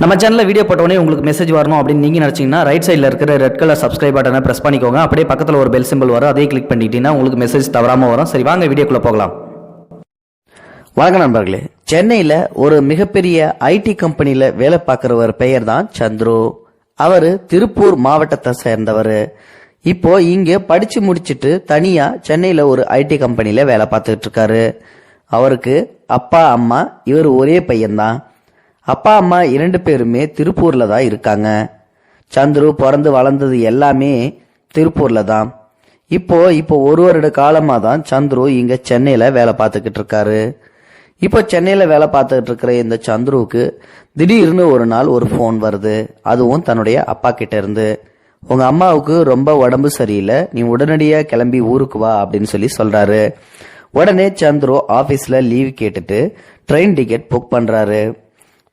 நம்ம சேனலில் வீடியோ போட்டோடனே உங்களுக்கு மெசேஜ் வரணும் அப்படின்னு நீங்கள் நினச்சிங்கன்னா ரைட் சைடில் இருக்கிற ரெட் கலர் சப்ஸ்கிரைப் பட்டனை ப்ரெஸ் பண்ணிக்கோங்க. அப்படியே பக்கத்தில் ஒரு பெல் சிம்பிள் வரும். அதே கிளிக் பண்ணிட்டீங்கன்னா உங்களுக்கு மெசேஜ் தவறாமல் வரும். சரி வாங்க வீடியோக்குள்ளே போகலாம். வணக்கம் நண்பர்களே. சென்னையில் ஒரு மிகப்பெரிய ஐடி கம்பெனியில் வேலை பார்க்குறவர் பெயர் தான் சந்துரு. அவர் திருப்பூர் மாவட்டத்தை சேர்ந்தவர். இப்போ இங்கே படித்து முடிச்சுட்டு தனியாக சென்னையில் ஒரு ஐடி கம்பெனியில் வேலை பார்த்துக்கிட்டு இருக்காரு. அவருக்கு அப்பா அம்மா இவர் ஒரே பையன்தான். அப்பா அம்மா இரண்டு பேருமே திருப்பூர்ல தான் இருக்காங்க. சந்துரு பிறந்து வளர்ந்தது எல்லாமே திருப்பூர்ல தான். இப்போ இப்போ ஒரு வருட காலமா தான் சந்துரு இங்க சென்னையில வேலை பார்த்துக்கிட்டு இருக்காரு. இப்போ சென்னையில வேலை பார்த்துக்கிட்டு இருக்கிற இந்த சந்துருவுக்கு திடீர்னு ஒரு நாள் ஒரு ஃபோன் வருது. அதுவும் தன்னுடைய அப்பா கிட்ட இருந்து உங்க அம்மாவுக்கு ரொம்ப உடம்பு சரியில்லை. நீ உடனடியா கிளம்பி ஊருக்கு வா அப்படின்னு சொல்லி சொல்றாரு. உடனே சந்துரு ஆபீஸ்ல லீவ் கேட்டுட்டு ட்ரெயின் டிக்கெட் புக் பண்றாரு.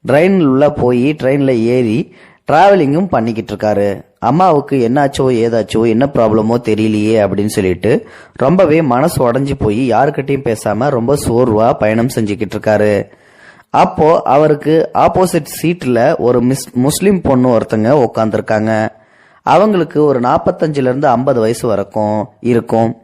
ட்ரெயினில் உள்ள போய் ட்ரெயினில் ஏறி ட்ராவலிங்கும் பண்ணிக்கிட்டு இருக்காரு அம்மாவுக்கு என்னாச்சோ ஏதாச்சோ என்ன ப்ராப்ளமோ தெரியலையே அப்படின்னு சொல்லிட்டு ரொம்பவே மனசு உடஞ்சி போய் யாருக்கிட்டையும் பேசாம ரொம்ப சோர்வா பயணம் செஞ்சுக்கிட்டு இருக்காரு அப்போ அவருக்கு ஆப்போசிட் சீட்ல ஒரு மிஸ் முஸ்லீம் பொண்ணு ஒருத்தங்க உட்காந்துருக்காங்க அவங்களுக்கு ஒரு நாற்பத்தஞ்சுல இருந்து ஐம்பது வயசு வரைக்கும் இருக்கும்.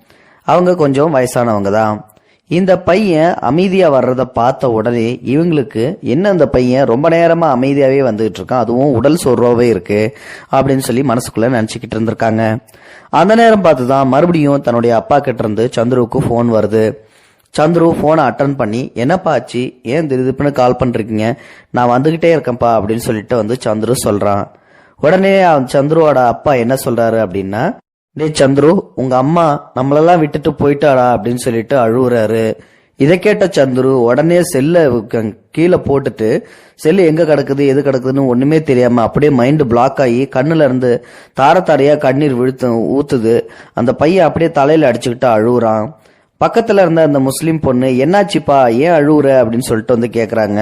அவங்க கொஞ்சம் வயசானவங்க தான் இந்த பையன் அமைதியா வர்றத பார்த்த உடனே இவங்களுக்கு என்ன அந்த பையன்? ரொம்ப நேரமா அமைதியாவே வந்துகிட்டு இருக்கான். அதுவும் உடல் சோர்வாவே இருக்கு அப்படின்னு சொல்லி மனசுக்குள்ள நினைச்சுக்கிட்டு இருந்திருக்காங்க. அந்த நேரம் பார்த்து தான் மறுபடியும் தன்னுடைய அப்பா கிட்ட இருந்து சந்துருவுக்கு ஃபோன் வருது. சந்துரு ஃபோனை அட்டன் பண்ணி என்னப்பா ஆச்சு? ஏன் திடீர்னு கால் பண்ணிருக்கீங்க நான் வந்துகிட்டே இருக்கேன்ப்பா அப்படின்னு சொல்லிட்டு வந்து சந்துரு சொல்றான். உடனே அவன் சந்துருவோட அப்பா என்ன சொல்றாரு அப்படின்னா டேய் சந்துரு உங்க அம்மா நம்மளெல்லாம் விட்டுட்டு போயிட்டாடா அப்படின்னு சொல்லிட்டு அழுவுறாரு. இதை கேட்ட சந்துரு உடனே செல்ல கீழே போட்டுட்டு செல்லு எங்க கிடக்குது எது கிடக்குதுன்னு ஒண்ணுமே தெரியாம அப்படியே மைண்ட் பிளாக் ஆகி கண்ணுல இருந்து தார தாரையா கண்ணீர் விழுத்து ஊத்துது. அந்த பையன் அப்படியே தலையில அடிச்சுக்கிட்டு அழுகுறான் பக்கத்துல இருந்த அந்த முஸ்லீம் பொண்ணு என்னாச்சுப்பா ஏன் அழுவுற? அப்படின்னு சொல்லிட்டு வந்து கேக்குறாங்க.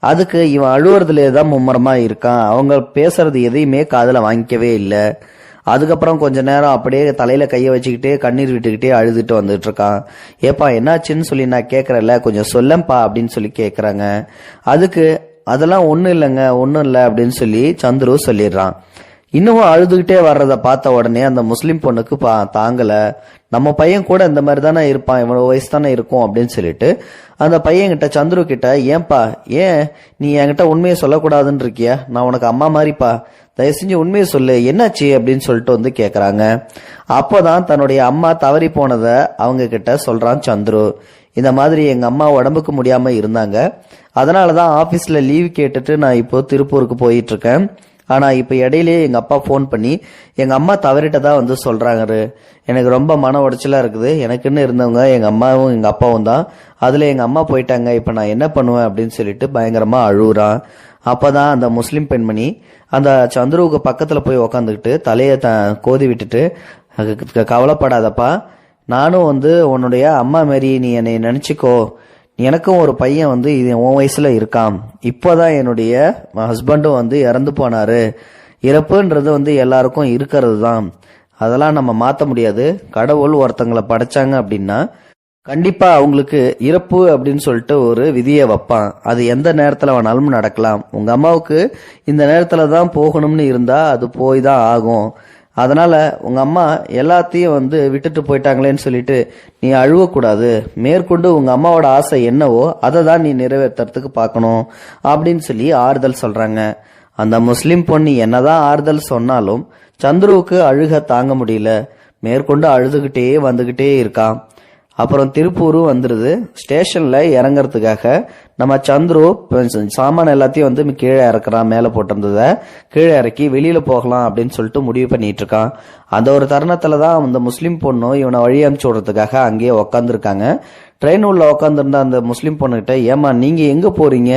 அதுக்கு இவன் அழுவுறதுல தான் மும்மரமா இருக்கான். அவங்க பேசுறது எதையுமே காதல வாங்கிக்கவே இல்லை. அதுக்கப்புறம் கொஞ்ச நேரம் அப்படியே தலையில கையை வச்சுக்கிட்டே கண்ணீர் விட்டுக்கிட்டே அழுதுட்டு வந்துட்டு இருக்கான் ஏப்பா என்னாச்சுன்னு சொல்லி நான் கேட்குறேன்ல கொஞ்சம் சொல்லப்பா அப்படின்னு சொல்லி கேட்குறாங்க அதுக்கு அதெல்லாம் ஒன்றும் இல்லைங்க ஒன்றும் இல்லை அப்படின்னு சொல்லி சந்துரு சொல்லிடுறான். இன்னமும் அழுதுகிட்டே வர்றத பார்த்த உடனே அந்த முஸ்லீம் பொண்ணுக்கு பா தாங்கல. நம்ம பையன் கூட இந்த மாதிரி தானே இருப்பான் இவ்வளவு வயசு தானே இருக்கும் அப்படின்னு சொல்லிட்டு அந்த பையன்கிட்ட சந்துரு கிட்ட ஏன்பா ஏன் நீ என்கிட்ட உண்மையை சொல்லக்கூடாதுன்னு இருக்கியா? நான் உனக்கு அம்மா மாதிரிப்பா தயவு செஞ்சு உண்மையை சொல்லு. என்னாச்சு அப்படின்னு சொல்லிட்டு வந்து கேட்குறாங்க அப்போதான் தன்னுடைய அம்மா தவறி போனதை அவங்க கிட்ட சொல்றான் சந்துரு. இந்த மாதிரி எங்க அம்மா உடம்புக்கு முடியாம இருந்தாங்க. அதனாலதான் ஆபீஸ்ல லீவ் கேட்டுட்டு நான் இப்போ திருப்பூருக்கு போயிட்டு ஆனால் ஆனா இப்ப இடையிலேயே எங்க அப்பா ஃபோன் பண்ணி எங்க அம்மா தவறிட்டதா வந்து சொல்றாங்க எனக்கு ரொம்ப மன உடைச்சலா இருக்குது. எனக்குன்னு இருந்தவங்க எங்க அம்மாவும் எங்க அப்பாவும் தான். அதுல எங்க அம்மா போயிட்டாங்க. இப்ப நான் என்ன பண்ணுவேன்? அப்படின்னு சொல்லிட்டு பயங்கரமா அழுகுறான் அப்பதான் அந்த முஸ்லீம் பெண்மணி அந்த சந்துருவுக்கு பக்கத்துல போய் உக்காந்துக்கிட்டு தலையை த கோதி விட்டுட்டு "க- கவலைப்படாதப்பா நானும் வந்து உன்னுடைய அம்மா மாரி நீ என்னை நினைச்சுக்கோ. எனக்கும் ஒரு பையன் வந்து இது உன் வயசில் இருக்கான் இப்போதான் என்னுடைய ஹஸ்பண்டும் வந்து இறந்து போனாரு. இறப்புன்றது வந்து எல்லாருக்கும் இருக்கிறது தான் அதெல்லாம் நம்ம மாற்ற முடியாது. கடவுள் ஒருத்தங்களை படைச்சாங்க அப்படின்னா கண்டிப்பாக அவங்களுக்கு இறப்பு அப்படின்னு சொல்லிட்டு ஒரு விதியை வைப்பான். அது எந்த நேரத்தில் வேணாலும் நடக்கலாம். உங்கள் அம்மாவுக்கு இந்த நேரத்தில் தான் போகணும்னு இருந்தால் அது போய் தான் ஆகும். அதனால் உங்கள் அம்மா எல்லாத்தையும் வந்து விட்டுட்டு போயிட்டாங்களேன்னு சொல்லிட்டு நீ அழுவக்கூடாது. மேற்கொண்டு உங்கள் அம்மாவோட ஆசை என்னவோ அதை தான் நீ நிறைவேற்றுறதுக்கு பார்க்கணும் அப்படின்னு சொல்லி ஆறுதல் சொல்கிறாங்க அந்த முஸ்லீம் பொண்ணு என்னதான் ஆறுதல் சொன்னாலும் சந்துருவுக்கு அழுக தாங்க முடியல. மேற்கொண்டு அழுதுகிட்டே வந்துகிட்டே இருக்கான். அப்புறம் திருப்பூரும் வந்துடுது ஸ்டேஷனில் இறங்கிறதுக்காக நம்ம சந்துரு சாமான் எல்லாத்தையும் வந்து கீழே இறக்குறான் மேலே போட்டிருந்ததை. கீழே இறக்கி வெளியில் போகலாம் அப்படின்னு சொல்லிட்டு முடிவு பண்ணிட்டு இருக்கான் அந்த ஒரு தருணத்தில் தான் அந்த முஸ்லீம் பொண்ணும் இவனை வழி அனுப்பிச்சு விடுறதுக்காக அங்கேயே உக்காந்துருக்காங்க. ட்ரெயின் உள்ள உட்காந்துருந்த அந்த முஸ்லீம் பொண்ணுகிட்ட ஏமா நீங்க எங்க போறீங்க?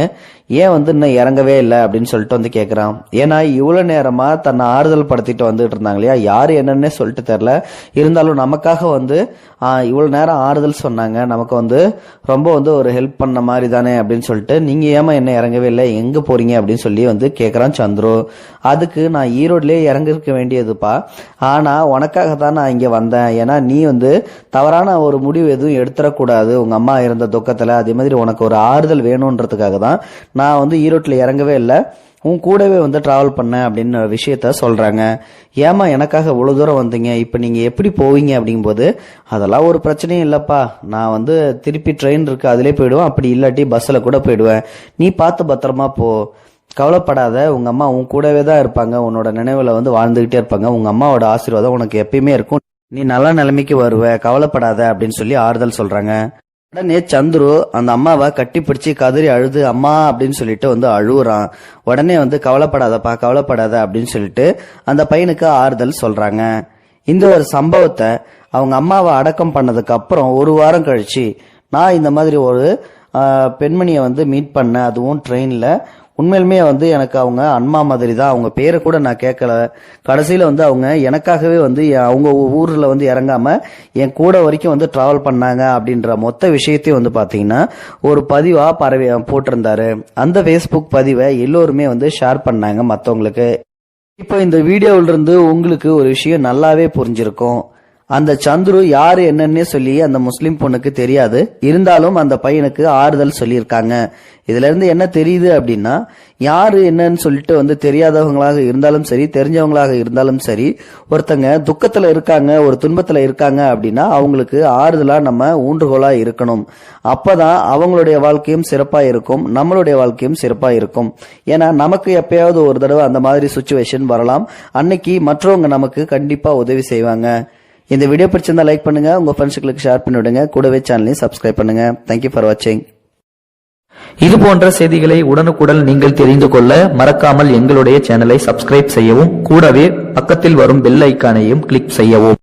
ஏன் வந்து இன்னும் இறங்கவே இல்லை? அப்படின்னு சொல்லிட்டு வந்து கேட்குறான் ஏன்னா இவ்வளோ நேரமாக தன்னை ஆறுதல் படுத்திட்டு வந்துட்டு இருந்தாங்க இல்லையா? யார் என்னன்னே சொல்லிட்டு தெரில இருந்தாலும் நமக்காக வந்து இவ்வளோ நேரம் ஆறுதல் சொன்னாங்க. நமக்கு வந்து ரொம்ப வந்து ஒரு ஹெல்ப் பண்ண மாதிரி தானே? அப்படின்னு சொல்லிட்டு நீங்கள் ஏமா என்ன இறங்கவே இல்லை? எங்கே போறீங்க? அப்படின்னு சொல்லி வந்து கேட்குறான் சந்துரு. அதுக்கு நான் ஈரோட்லேயே இறங்கிருக்க வேண்டியதுப்பா. ஆனால் உனக்காக தான் நான் இங்கே வந்தேன். ஏன்னா நீ வந்து தவறான ஒரு முடிவு எதுவும் எடுத்துடக்கூடாது. உங்க அம்மா இருந்த துக்கத்துல அதே மாதிரி உனக்கு ஒரு ஆறுதல் வேணுன்றதுக்காக தான் நான் வந்து ஈரோட்டில் இறங்கவே இல்லை. உன் கூடவே வந்து டிராவல் பண்ண அப்படின்னு விஷயத்த சொல்றாங்க. ஏமா எனக்காக இவ்வளவு தூரம் வந்தீங்க? இப்போ நீங்க எப்படி போவீங்க அப்படிங்கும்போது அதெல்லாம் ஒரு பிரச்சனையும் இல்லப்பா. நான் வந்து திருப்பி ட்ரெயின் இருக்கு அதிலே போயிடுவேன். அப்படி இல்லாட்டி பஸ்ஸில் கூட போயிடுவேன். நீ பார்த்து பத்திரமா போ. கவலைப்படாத. உங்க அம்மா உன் கூடவே தான் இருப்பாங்க. உன்னோட நினைவுல வந்து வாழ்ந்துகிட்டே இருப்பாங்க. உங்க அம்மாவோட ஆசீர்வாதம் உனக்கு எப்பயுமே இருக்கும். நீ நல்ல நிலைமைக்கு வருவ கவலைப்படாத அப்படின்னு சொல்லி ஆறுதல் சொல்றாங்க. உடனே சந்துரு அந்த அம்மாவை கட்டி பிடிச்சி கதறி அழுது அம்மா அப்படின்னு சொல்லிட்டு வந்து அழுகுறான் உடனே வந்து கவலைப்படாதப்பா கவலைப்படாத அப்படின்னு சொல்லிட்டு அந்த பையனுக்கு ஆறுதல் சொல்றாங்க. இந்த ஒரு சம்பவத்தை அவங்க அம்மாவை அடக்கம் பண்ணதுக்கு அப்புறம் ஒரு வாரம் கழிச்சு நான் இந்த மாதிரி ஒரு பெண்மணியை வந்து மீட் பண்ணேன். அதுவும் ட்ரெயினில் உண்மையிலுமே வந்து எனக்கு அவங்க அன்மா மாதிரி தான் அவங்க பேரை கூட நான் கேட்கல. கடைசியில் வந்து அவங்க எனக்காகவே வந்து அவங்க ஊரில் வந்து இறங்காம என் கூட வரைக்கும் வந்து ட்ராவல் பண்ணாங்க அப்படின்ற மொத்த விஷயத்தையும் வந்து பார்த்தீங்கன்னா ஒரு பதிவாக பரவி போட்டிருந்தாரு. அந்த ஃபேஸ்புக் பதிவை எல்லோருமே வந்து ஷேர் பண்ணாங்க மற்றவங்களுக்கு இப்போ இந்த வீடியோவிலிருந்து உங்களுக்கு ஒரு விஷயம் நல்லாவே புரிஞ்சிருக்கும். அந்த சந்துரு யாரு என்னன்னே சொல்லி அந்த முஸ்லிம் பொண்ணுக்கு தெரியாது. இருந்தாலும் அந்த பையனுக்கு ஆறுதல் சொல்லியிருக்காங்க. இதுல இருந்து என்ன தெரியுது அப்படின்னா யாரு என்னன்னு சொல்லிட்டு வந்து தெரியாதவங்களாக இருந்தாலும் சரி தெரிஞ்சவங்களாக இருந்தாலும் சரி ஒருத்தங்க துக்கத்துல இருக்காங்க ஒரு துன்பத்துல இருக்காங்க அப்படின்னா அவங்களுக்கு ஆறுதலா நம்ம ஊன்றுகோலா இருக்கணும். அப்பதான் அவங்களுடைய வாழ்க்கையும் சிறப்பா இருக்கும் நம்மளுடைய வாழ்க்கையும் சிறப்பா இருக்கும். ஏன்னா நமக்கு எப்பயாவது ஒரு தடவை அந்த மாதிரி சுச்சுவேஷன் வரலாம். அன்னைக்கு மற்றவங்க நமக்கு கண்டிப்பா உதவி செய்வாங்க. இந்த வீடியோ பிடிச்சிருந்தா லைக் பண்ணுங்க உங்க ஃப்ரெண்ட்ஸுகளுக்கு ஷேர் பண்ணி விடுங்க. கூடவே சேனலையும் சப்ஸ்கிரைப் பண்ணுங்க. தேங்க்யூ ஃபார் வாட்சிங் இது போன்ற செய்திகளை உடனுக்குடன் நீங்கள் தெரிந்து கொள்ள மறக்காமல் எங்களுடைய சேனலை சப்ஸ்கிரைப் செய்யவும் கூடவே பக்கத்தில் வரும் பெல் ஐக்கானையும் கிளிக் செய்யவும்.